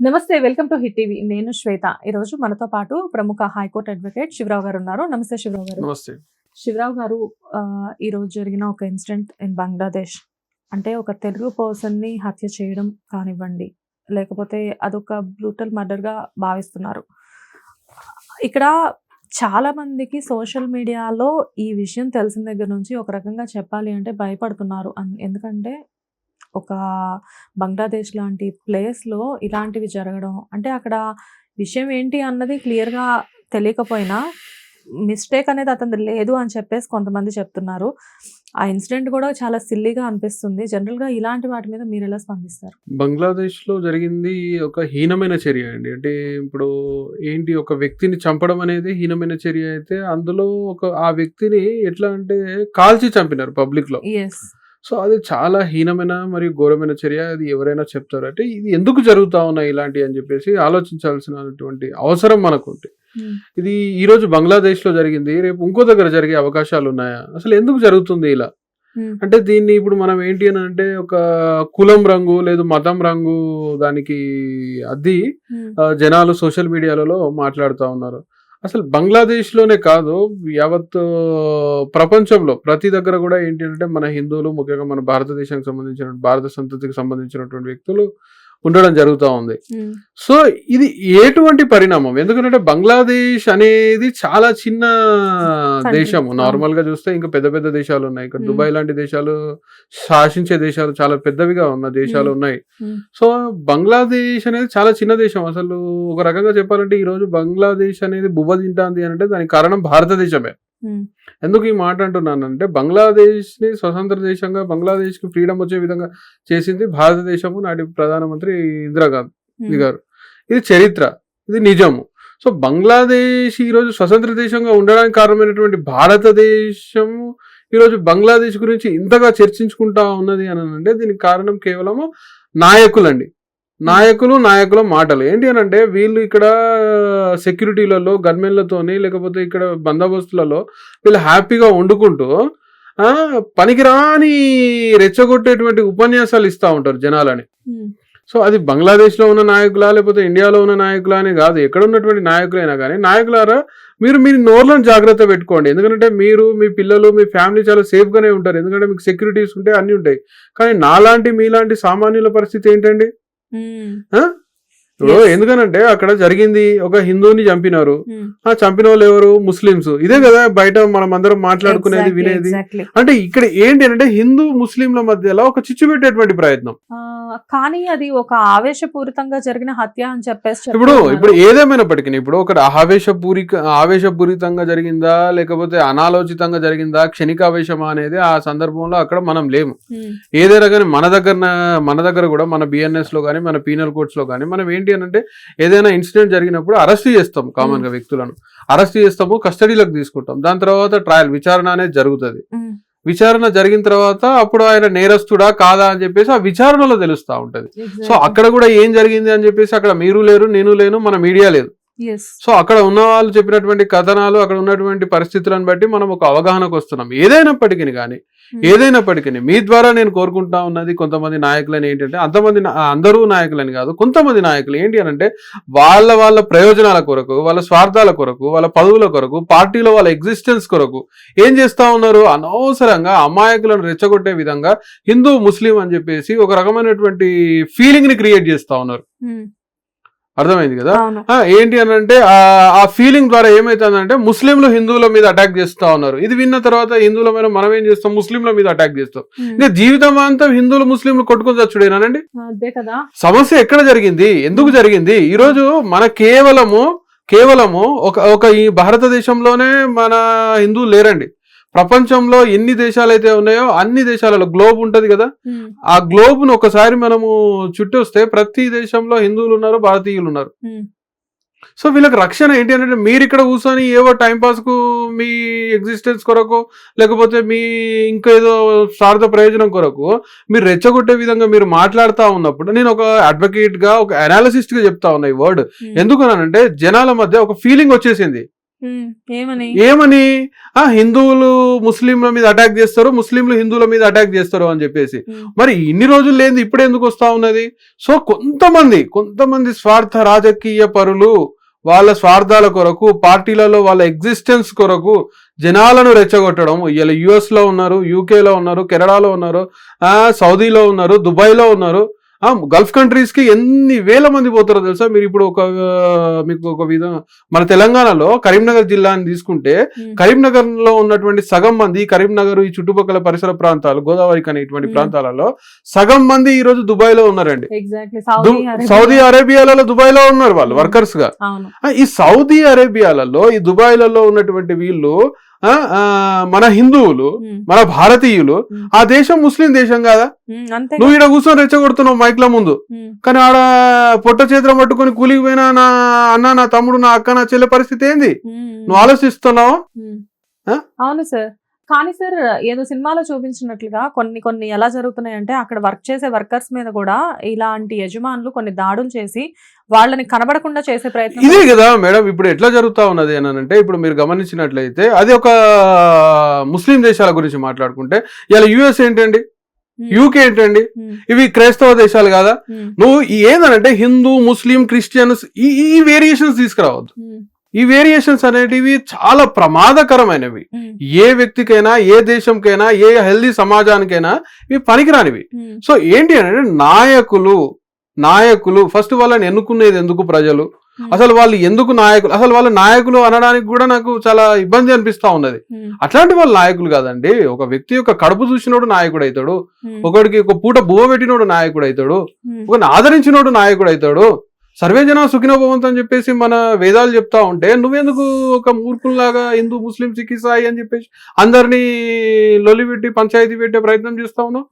నమస్తే welcome to hit TV. నేను శ్వేత. ఈ రోజు మనతో పాటు ప్రముఖ హైకోర్టు అడ్వకేట్ శివరావు గారు ఉన్నారు. నమస్తే శివరావు గారు. నమస్తే. శివరావు గారు ఆ, ఈ రోజు జరిగిన ఒక ఇన్సిడెంట్ ఇన్ బంగ్లాదేశ్. అంటే ఒక తెలుగు పర్సన్ని హత్య చేయడం కానివ్వండి లేకపోతే అదొక బ్రూటల్ మర్డర్గా భావిస్తున్నారు. ఇక్కడ చాలా మందికి సోషల్ మీడియాలో ఈ విషయం తెలిసిన దగ్గర నుంచి ఒక రకంగా చెప్పాలి అంటే భయపడుతున్నారు. ఎందుకంటే ఒక బంగ్లాదేశ్ లాంటి ప్లేస్లో ఇలాంటివి జరగడం అంటే అక్కడ విషయం ఏంటి అన్నది క్లియర్గా తెలియకపోయినా మిస్టేక్ అనేది అతను లేదు అని చెప్పేసి కొంతమంది చెప్తున్నారు. ఆ ఇన్సిడెంట్ కూడా చాలా సిల్లీగా అనిపిస్తుంది. జనరల్గా ఇలాంటి వాటి మీద మీరు ఎలా స్పందిస్తారు? బంగ్లాదేశ్లో జరిగింది ఒక హీనమైన చర్య అండి. అంటే ఇప్పుడు ఏంటి ఒక వ్యక్తిని చంపడం అనేది హీనమైన చర్య అయితే అందులో ఒక ఆ వ్యక్తిని ఎట్లా అంటే కాల్చి చంపినారు పబ్లిక్లో ఎస్ సో అది చాలా హీనమైన మరియు ఘోరమైన చర్య. అది ఎవరైనా చెప్తారు అంటే ఇది ఎందుకు జరుగుతా ఉన్నాయి ఇలాంటివి? అని చెప్పేసి ఆలోచించాల్సినటువంటి అవసరం మనకు ఉంది ఇది ఈ రోజు బంగ్లాదేశ్లో జరిగింది. రేపు ఇంకో దగ్గర జరిగే అవకాశాలు ఉన్నాయా? అసలు ఎందుకు జరుగుతుంది ఇలా? అంటే దీన్ని ఇప్పుడు మనం ఏంటి అని అంటే ఒక కులం రంగు లేదు మతం రంగు దానికి అద్ది ఆ, జనాలు సోషల్ మీడియాలలో మాట్లాడుతూ ఉన్నారు. అసలు బంగ్లాదేశ్లోనే కాదు యావత్ ప్రపంచంలో ప్రతి దగ్గర కూడా ఏంటి అంటే మన హిందువులు ముఖ్యంగా మన భారతదేశానికి సంబంధించిన భారత సంతతికి సంబంధించినటువంటి వ్యక్తులు ఉండడం జరుగుతూ ఉంది. సో ఇది ఎటువంటి పరిణామం? ఎందుకంటే బంగ్లాదేశ్ అనేది చాలా చిన్న అవును. నార్మల్గా చూస్తే ఇంకా పెద్ద పెద్ద దేశాలు ఉన్నాయి. ఇక్కడ. దుబాయ్ లాంటి దేశాలు శాసించే దేశాలు చాలా పెద్దవిగా ఉన్న దేశాలు. ఉన్నాయి. సో బంగ్లాదేశ్ అనేది చాలా చిన్న దేశం. అసలు ఒక రకంగా చెప్పాలంటే ఈ రోజు బంగ్లాదేశ్ అనేది బువ్వ తింటాంది అంటే దానికి కారణం భారతదేశమే. ఎందుకు ఈ మాట అంటున్నానంటే బంగ్లాదేశ్ని స్వతంత్ర దేశంగా బంగ్లాదేశ్కి ఫ్రీడమ్ వచ్చే విధంగా చేసింది భారతదేశము నాటి ప్రధానమంత్రి ఇందిరాగాంధీ గారు. ఇది చరిత్ర ఇది నిజము. సో బంగ్లాదేశ్ ఈరోజు స్వతంత్ర దేశంగా ఉండడానికి కారణమైనటువంటి భారతదేశము ఈరోజు బంగ్లాదేశ్ గురించి ఇంతగా చర్చించుకుంటా ఉన్నది అని అంటే దీనికి కారణం కేవలము నాయకులండి. నాయకులు నాయకుల మాటలు. ఏంటి అని అంటే వీళ్ళు ఇక్కడ సెక్యూరిటీలలో గన్మెన్లతోని లేకపోతే ఇక్కడ బందోబస్తులలో వీళ్ళు హ్యాపీగా వండుకుంటూ పనికిరాని రెచ్చగొట్టేటువంటి ఉపన్యాసాలు ఇస్తూ ఉంటారు జనాలని. సో అది బంగ్లాదేశ్లో ఉన్న నాయకులా లేకపోతే ఇండియాలో ఉన్న నాయకులా అని కాదు ఎక్కడ ఉన్నటువంటి నాయకులైనా కానీ నాయకులారా మీరు మీ నోర్లను జాగ్రత్త పెట్టుకోండి. ఎందుకంటే మీరు మీ పిల్లలు మీ ఫ్యామిలీ చాలా సేఫ్గానే ఉంటారు. ఎందుకంటే మీకు సెక్యూరిటీస్ ఉంటాయి అన్నీ ఉంటాయి. కానీ నాలాంటి మీలాంటి సామాన్యుల పరిస్థితి ఏంటండి? ఇప్పుడు. ఎందుకనంటే అక్కడ జరిగింది ఒక హిందువుని చంపినారు. ఆ చంపిన వాళ్ళు ఎవరు ముస్లిమ్స్. ఇదే కదా బయట మనం అందరం మాట్లాడుకునేది వినేది. అంటే ఇక్కడ ఏంటి అంటే హిందూ ముస్లింల మధ్యలో ఒక చిచ్చు పెట్టేటువంటి ప్రయత్నం కానీ అది ఒక ఆవేశపూరితంగా జరిగిన హత్య అని చెప్పేసి ఇప్పుడు. ఇప్పుడు ఏదేమైనప్పటికీ ఇప్పుడు ఒక ఆవేశపూరిక ఆవేశపూరితంగా జరిగిందా లేకపోతే అనాలోచితంగా జరిగిందా క్షణికావేశమా అనేది ఆ సందర్భంలో అక్కడ మనం లేము. ఉమ్, ఏదైనా కానీ మన దగ్గర మన దగ్గర కూడా మన బిఎన్ఎస్లో కానీ మన పీనల్ కోర్ట్స్లో కానీ మనం ఏంటి అని అంటే ఏదైనా ఇన్సిడెంట్ జరిగినప్పుడు అరెస్ట్ చేస్తాం కామన్గా వ్యక్తులను. అరెస్ట్ చేస్తాము కస్టడీలోకి తీసుకుంటాం. దాని తర్వాత ట్రయల్ విచారణ అనేది జరుగుతుంది. విచారణ జరిగిన తర్వాత అప్పుడు ఆయన నేరస్తుడా కాదా అని చెప్పేసి ఆ విచారణలో తెలుస్తా ఉంటది. సో. అక్కడ కూడా ఏం జరిగింది అని చెప్పేసి అక్కడ మీరు లేరు నేను లేను మన మీడియా లేదు. సో అక్కడ ఉన్న వాళ్ళు చెప్పినటువంటి కథనాలు అక్కడ ఉన్నటువంటి పరిస్థితులను బట్టి మనం ఒక అవగాహనకు వస్తున్నాం. ఏదైనప్పటికీ కానీ ఉమ్, ఏదైనప్పటికీ మీ ద్వారా నేను కోరుకుంటా ఉన్నది కొంతమంది నాయకులని ఏంటంటే అంతమంది అందరూ నాయకులని కాదు కొంతమంది నాయకులు ఏంటి అని అంటే వాళ్ళ వాళ్ళ ప్రయోజనాల కొరకు వాళ్ళ స్వార్థాల కొరకు వాళ్ళ పదవుల కొరకు పార్టీలో వాళ్ళ ఎగ్జిస్టెన్స్ కొరకు ఏం చేస్తా ఉన్నారు? అనవసరంగా అమాయకులను రెచ్చగొట్టే విధంగా హిందూ ముస్లిం అని చెప్పేసి ఒక రకమైనటువంటి ఫీలింగ్ని క్రియేట్ చేస్తా ఉన్నారు. ఉమ్, అర్థమైంది కదా? ఏంటి అని అంటే ఆ- ఫీలింగ్ ద్వారా ఏమైతుందంటే ముస్లింలు హిందువుల మీద అటాక్ చేస్తా ఉన్నారు. ఇది విన్న తర్వాత హిందువుల మీద మనం ఏం చేస్తాం? ముస్లింల మీద అటాక్ చేస్తాం. ఇంకా జీవితమాంతం హిందువులు ముస్లింలు కొట్టుకొని చచ్చుడేనానండి సమస్య ఎక్కడ జరిగింది? ఎందుకు జరిగింది? ఈ రోజు మన కేవలము కేవలము ఒక ఒక ఈ భారతదేశంలోనే మన హిందువులు లేరండి. ప్రపంచంలో ఎన్ని దేశాలు అయితే ఉన్నాయో అన్ని దేశాలలో గ్లోబ్ ఉంటది కదా? ఆ గ్లోబ్ను ఒకసారి మనము చుట్టూ వస్తే ప్రతి దేశంలో హిందువులు ఉన్నారు భారతీయులు ఉన్నారు. సో వీళ్ళకి రక్షణ ఏంటి అంటే మీరు ఇక్కడ కూర్చొని ఏవో టైం పాస్కు మీ ఎగ్జిస్టెన్స్ కొరకు లేకపోతే మీ ఇంకేదో స్వార్థ ప్రయోజనం కొరకు మీరు రెచ్చగొట్టే విధంగా మీరు మాట్లాడుతూ ఉన్నప్పుడు నేను ఒక అడ్వకేట్గా ఒక అనాలిసిస్ట్గా చెప్తా ఉన్నా ఈ వర్డ్ ఎందుకనంటే జనాల మధ్య ఒక ఫీలింగ్ వచ్చేసింది. ఏమని? ఏమని? ఆ హిందువులు ముస్లింల మీద అటాక్ చేస్తారు ముస్లింలు హిందువుల మీద అటాక్ చేస్తారు అని చెప్పేసి. మరి ఇన్ని రోజులు లేని ఇప్పుడు ఎందుకు వస్తా ఉన్నది? సో కొంతమంది కొంతమంది స్వార్థ రాజకీయ పరులు వాళ్ళ స్వార్థాల కొరకు పార్టీలలో వాళ్ళ ఎగ్జిస్టెన్స్ కొరకు జనాలను రెచ్చగొట్టడం. ఇలా యుఎస్లో ఉన్నారు యూకే లో ఉన్నారు కెనడాలో ఉన్నారు ఆ సౌదీలో ఉన్నారు దుబాయ్లో ఉన్నారు. గల్ఫ్ కంట్రీస్కి ఎన్ని వేల మంది పోతారో తెలుసా మీరు ఇప్పుడు ఒక మీకు ఒక విధం మన తెలంగాణలో కరీంనగర్ జిల్లాని తీసుకుంటే ఉమ్, కరీంనగర్లో ఉన్నటువంటి సగం మంది కరీంనగర్ ఈ చుట్టుపక్కల పరిసర ప్రాంతాలు గోదావరికి అనే ఇటువంటి మ్మ్. ప్రాంతాలలో సగం మంది ఈ రోజు దుబాయ్లో ఉన్నారండి సౌదీ అరేబియా. సౌదీ అరేబియాలలో దుబాయ్లో ఉన్నారు వాళ్ళు. వర్కర్స్గా ఈ సౌదీ అరేబియాలలో ఈ దుబాయ్లలో ఉన్నటువంటి వీళ్ళు మన హిందువులు మన భారతీయులు. ఆ దేశం ముస్లిం దేశం కాదా? నువ్వు ఈడ కూర్చొని రెచ్చగొడుతున్నావు మైక్ల ముందు. కానీ ఆడ పొట్ట చేతిలో పట్టుకొని కూలికి పోయినా నా అన్న నా తమ్ముడు నా అక్క నా చెల్లె పరిస్థితి ఏంది? నువ్వు ఆలోచిస్తున్నావా? అవును సార్. కానీ సార్ ఏదో సినిమాలో చూపించినట్లుగా కొన్ని కొన్ని ఎలా జరుగుతున్నాయంటే అక్కడ వర్క్ చేసే వర్కర్స్ మీద కూడా ఇలాంటి యజమానులు కొన్ని దాడులు చేసి వాళ్ళని కనబడకుండా చేసే ప్రయత్నం ఇదే కదా మేడం ఇప్పుడు ఎట్లా జరుగుతా ఉన్నది అంటే ఇప్పుడు మీరు గమనించినట్లయితే అది ఒక ముస్లిం దేశాల గురించి మాట్లాడుకుంటే ఇలా యుఎస్ ఏంటండి? యూకే ఏంటండి? ఇవి క్రైస్తవ దేశాలు కాదా? నువ్వు ఏందనంటే హిందూ ముస్లిం క్రిస్టియన్స్ ఈ వేరియేషన్స్ తీసుకురావద్దు. ఈ వేరియేషన్స్ అనేటివి చాలా ప్రమాదకరమైనవి. ఏ వ్యక్తికైనా ఏ దేశంకైనా ఏ హెల్దీ సమాజానికైనా ఇవి పనికిరానివి. సో ఏంటి అంటే నాయకులు నాయకులు ఫస్ట్ వాళ్ళని ఎన్నుకునేది ఎందుకు ప్రజలు? అసలు వాళ్ళు ఎందుకు నాయకులు అసలు వాళ్ళ నాయకులు అనడానికి కూడా నాకు చాలా ఇబ్బంది అనిపిస్తా ఉన్నది. అట్లాంటి వాళ్ళ నాయకులు కాదండి. ఒక వ్యక్తి యొక్క కడుపు చూసినోడు నాయకుడు అవుతాడు ఒకడికి ఒక పూట బువ్వ పెట్టినోడు నాయకుడు అవుతాడు ఒకరిని ఆదరించినోడు నాయకుడు అవుతాడు సర్వే జన సుఖినోభవంతో అని చెప్పేసి మన వేదాలు చెప్తా ఉంటే నువ్వెందుకు ఒక మూర్ఖుల్లాగా హిందూ ముస్లిం సిక్ ఇసాయి అని చెప్పేసి అందరినీ లొలి పెట్టి పంచాయతీ పెట్టే ప్రయత్నం చేస్తా ఉన్నావు?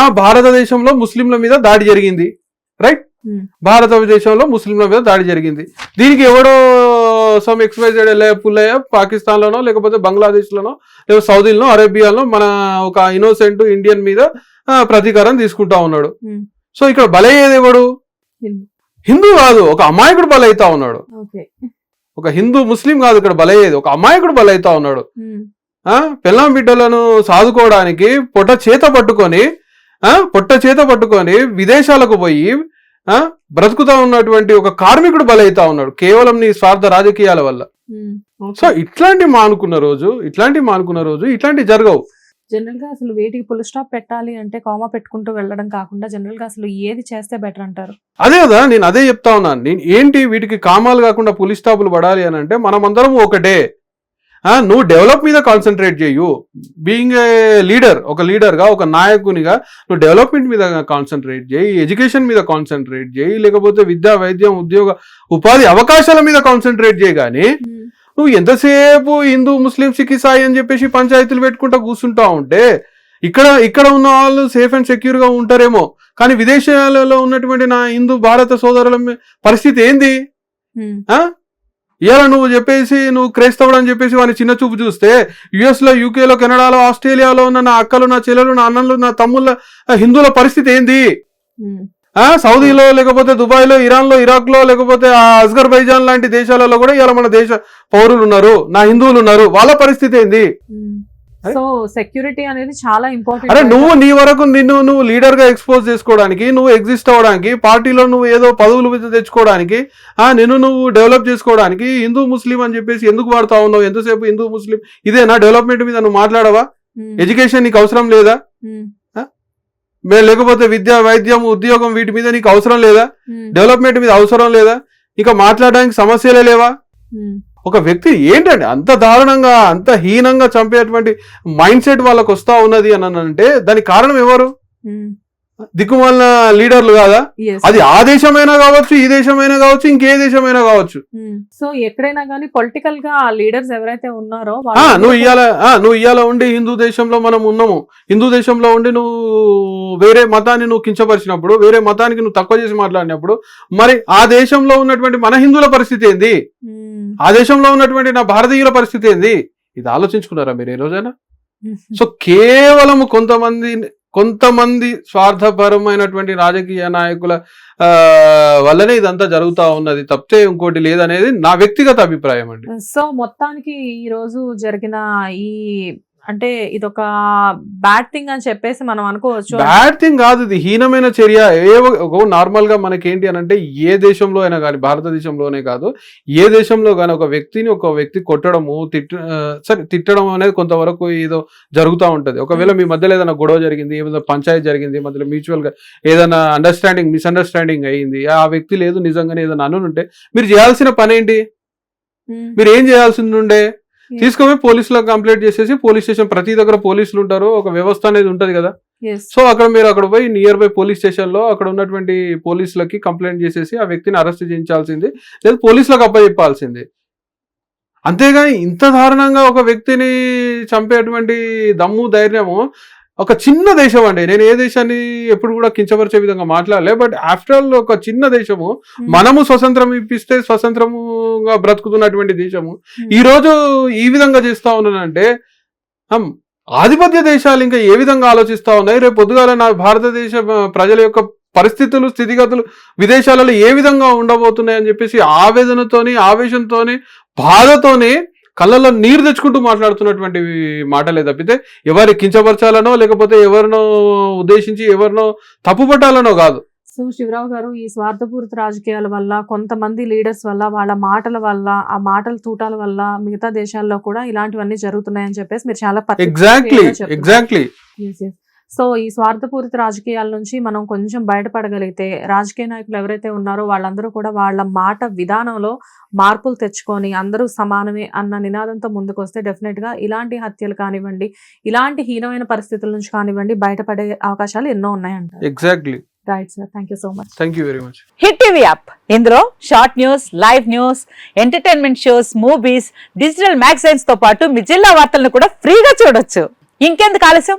ఆ భారతదేశంలో ముస్లింల మీద దాడి జరిగింది. రైట్. భారతదేశంలో ముస్లింల మీద దాడి జరిగింది. దీనికి ఎవడో సమ్ ఎక్స్వైజెడ్ పుల్లయ్య పాకిస్తాన్ లోనో లేకపోతే బంగ్లాదేశ్ లోనో లేదా సౌదీలోనో అరేబియాలో మన ఒక ఇన్నోసెంట్ ఇండియన్ మీద ప్రతీకారం తీసుకుంటా ఉన్నాడు. సో ఇక్కడ బలయ్యేది ఎవడు? హిందూ. కాదు ఒక అమాయకుడు బలైతా ఉన్నాడు. ఒక హిందూ ముస్లిం కాదు ఇక్కడ బలయ్యేది. ఒక అమాయకుడు బలైతా ఉన్నాడు. ఆ? పిల్లం బిడ్డలను సాదుకోవడానికి పొట్ట చేత పట్టుకొని ఆ? పొట్ట చేత పట్టుకొని విదేశాలకు పోయి ఆ? బ్రతుకుతా ఉన్నటువంటి ఒక కార్మికుడు బలైతా ఉన్నాడు కేవలం నీ స్వార్థ రాజకీయాల వల్ల. సో ఇట్లాంటి మానుకున్న రోజు ఇట్లాంటి మానుకున్న రోజు ఇట్లాంటి జరగవు. జనరల్గా అసలు వేటికి పుల్ స్టాప్ పెట్టాలి అంటే కామా పెట్టుకుంటూ వెళ్ళడం కాకుండా జనరల్గా అసలు ఏది చేస్తే బెటర్ అంటారు? అదే కదా నేను అదే చెప్తా ఉన్నాను నేను ఏంటి వీటికి కామాలు కాకుండా పులి స్టాపులు పడాలి అని అంటే మనమందరం ఒకటే నువ్వు డెవలప్ మీద కాన్సన్ట్రేట్ చేయు. బీయింగ్ ఏ లీడర్ ఒక leader గా ఒక నాయకునిగా నువ్వు డెవలప్మెంట్ మీద కాన్సన్ట్రేట్ చేయి. ఎడ్యుకేషన్ మీద కాన్సన్ట్రేట్ చేయి. లేకపోతే విద్యా వైద్యం ఉద్యోగ ఉపాధి అవకాశాల మీద కాన్సన్ట్రేట్ చేయి కానీ నువ్వు ఎంతసేపు హిందూ ముస్లిం సిక్ ఇసాయి అని చెప్పేసి పంచాయతీలు పెట్టుకుంటా కూర్చుంటా ఉంటే ఇక్కడ ఇక్కడ ఉన్న వాళ్ళు సేఫ్ అండ్ సెక్యూర్గా ఉంటారేమో. కానీ విదేశాలలో ఉన్నటువంటి నా హిందూ భారత సోదరుల పరిస్థితి ఏంది? ఇవాళ నువ్వు చెప్పేసి నువ్వు క్రైస్తవుడు అని చెప్పేసి వాని చిన్న చూపు చూస్తే యుఎస్లో యూకేలో కెనడాలో ఆస్ట్రేలియాలో ఉన్న నా అక్కలు నా చెల్లెలు నా అన్నలు నా తమ్ముళ్ళ హిందువుల పరిస్థితి ఏంది? సౌదీలో లేకపోతే దుబాయ్లో ఇరాన్లో ఇరాక్లో లేకపోతే ఆ అజ్గర్బైజాన్ లాంటి దేశాలలో కూడా ఇవాళ మన దేశ పౌరులు ఉన్నారు నా హిందువులు ఉన్నారు. వాళ్ళ పరిస్థితి ఏంది? సో సెక్యూరిటీ అనేది చాలా ఇంపార్టెంట్ అరే నువ్వు నీ వరకు నిన్ను నువ్వు లీడర్గా ఎక్స్పోజ్ చేసుకోవడానికి నువ్వు ఎగ్జిస్ట్ అవ్వడానికి పార్టీలో నువ్వు ఏదో పదవులు తెచ్చుకోవడానికి ఆ నిన్ను నువ్వు డెవలప్ చేసుకోవడానికి హిందూ ముస్లిం అని చెప్పేసి ఎందుకు వాడుతా ఉన్నావు? ఎంతసేపు హిందూ ముస్లిం? ఇదేనా డెవలప్మెంట్ మీద నువ్వు మాట్లాడవా? ఎడ్యుకేషన్ నీకు అవసరం లేదా? మే- లేకపోతే విద్య వైద్యం ఉద్యోగం వీటి మీద నీకు అవసరం లేదా? డెవలప్మెంట్ మీద అవసరం లేదా? ఇంకా మాట్లాడడానికి సమస్యలే లేవా? ఒక వ్యక్తి ఏంటండి? అంత దారుణంగా అంత హీనంగా చంపేటువంటి మైండ్ సెట్ వాళ్ళకి వస్తా ఉన్నది అని అంటే దానికి కారణం ఎవరు? దిక్కుమాలిన లీడర్లు కాదా? అది ఆ దేశమైనా కావచ్చు ఈ దేశమైనా కావచ్చు ఇంకే దేశమైనా కావచ్చు. సో ఎక్కడైనా కానీ పొలిటికల్గా లీడర్స్ ఎవరైతే ఉన్నారో నువ్వు ఆ, నువ్వు ఇవాళ ఉండి హిందూ దేశంలో మనం ఉన్నాము. హిందూ దేశంలో ఉండి నువ్వు వేరే మతాన్ని నువ్వు కించపరిచినప్పుడు వేరే మతానికి నువ్వు తక్కువ చేసి మాట్లాడినప్పుడు మరి ఆ దేశంలో ఉన్నటువంటి మన హిందువుల పరిస్థితి ఏంది? ఉమ్, ఆ దేశంలో ఉన్నటువంటి నా భారతీయుల పరిస్థితి ఏంది? ఇది ఆలోచించుకున్నారా మీరు ఏ రోజైనా? సో కేవలం కొంతమంది కొంతమంది స్వార్థపరమైనటువంటి రాజకీయ నాయకుల ఆ, వల్లనే ఇదంతా జరుగుతూ ఉన్నది. తప్పితే ఇంకోటి లేదనేది నా వ్యక్తిగత అభిప్రాయం అండి. సో మొత్తానికి ఈ రోజు జరిగిన ఈ అంటే ఇదొక బ్యాడ్ థింగ్ అని చెప్పేసి మనం అనుకోవచ్చు. బ్యాడ్ థింగ్ కాదు ఇది హీనమైన చర్య. ఏ ఒక నార్మల్గా మనకేంటి అని అంటే ఏ దేశంలో అయినా కానీ భారతదేశంలోనే కాదు ఏ దేశంలో కానీ ఒక వ్యక్తిని ఒక వ్యక్తి కొట్టడము తిట్ట సరే తిట్టడం అనేది కొంతవరకు ఏదో జరుగుతూ ఉంటది. ఒకవేళ మీ మధ్యలో ఏదైనా గొడవ జరిగింది ఏదైనా పంచాయతీ జరిగింది మధ్యలో మ్యూచువల్గా ఏదైనా అండర్స్టాండింగ్ మిస్అండర్స్టాండింగ్ అయ్యింది ఆ వ్యక్తి లేదు నిజంగానే ఏదైనా అనుంటే మీరు చేయాల్సిన పని ఏంటి మీరు ఏం చేయాల్సింది ఉండే? తీసుకొని పోలీసులకు కంప్లైంట్ చేసేసి పోలీస్ స్టేషన్ ప్రతి దగ్గర పోలీసులు ఉంటారు ఒక వ్యవస్థ అనేది ఉంటది కదా. సో అక్కడ మీరు అక్కడ పోయి నియర్ బై పోలీస్ స్టేషన్లో అక్కడ ఉన్నటువంటి పోలీసులకి కంప్లైంట్ చేసేసి ఆ వ్యక్తిని అరెస్ట్ చేయించాల్సింది లేదా పోలీసులకు అప్పచెప్పాల్సింది అంతేగాని ఇంత దారుణంగా ఒక వ్యక్తిని చంపేటువంటి దమ్ము ధైర్యము ఒక చిన్న దేశం అండి. నేను ఏ దేశాన్ని ఎప్పుడు కూడా కించపరిచే విధంగా మాట్లాడలే బట్ ఆఫ్టర్ ఆల్ ఒక చిన్న దేశము. మనము స్వతంత్రం ఇప్పిస్తే స్వతంత్రముగా బ్రతుకుతున్నటువంటి దేశము. ఈ రోజు ఈ విధంగా చేస్తా ఉన్నానంటే ఆధిపత్య దేశాలు ఇంకా ఏ విధంగా ఆలోచిస్తా ఉన్నాయి? రేపు పొద్దుగాల నా భారతదేశ ప్రజల యొక్క పరిస్థితులు స్థితిగతులు విదేశాలలో ఏ విధంగా ఉండబోతున్నాయి అని చెప్పేసి ఆవేదనతోని ఆవేశంతోని బాధతోని కళ్ళల్లో నీరు తెచ్చుకుంటూ మాట్లాడుతున్నటువంటి మాటలే తప్పితే ఎవరి కించపరచాలనో లేకపోతే ఎవరినో ఉద్దేశించి ఎవరినో తప్పుపట్టాలనో కాదు సో శివరావు గారు ఈ స్వార్థపూరిత రాజకీయాల వల్ల కొంతమంది లీడర్స్ వల్ల వాళ్ళ మాటల వల్ల ఆ మాటల తూటాల వల్ల మిగతా దేశాల్లో కూడా ఇలాంటివన్నీ జరుగుతున్నాయని చెప్పేసి మీరు చాలా ఎగ్జాక్ట్లీ. ఎగ్జాక్ట్లీ. సో ఈ స్వార్థపూరిత రాజకీయాల నుంచి మనం కొంచెం బయటపడగలిగితే రాజకీయ నాయకులు ఎవరైతే ఉన్నారో వాళ్ళందరూ కూడా వాళ్ళ మాట విధానంలో మార్పులు తెచ్చుకొని అందరూ సమానమే అన్న నినాదంతో ముందుకు వస్తే డెఫినెట్గా ఇలాంటి హత్యలు కానివ్వండి ఇలాంటి హీనమైన పరిస్థితుల నుంచి కానివ్వండి బయటపడే అవకాశాలు ఎన్నో ఉన్నాయంటారు exactly right sir thank you so much thank you very much hit TV app ఇందులో short news live news entertainment shows movies digital మ్యాగజైన్స్తో పాటు మీ జిల్లా వార్తలను కూడా ఫ్రీగా చూడొచ్చు. ఇంకెందుకు ఆలస్యం?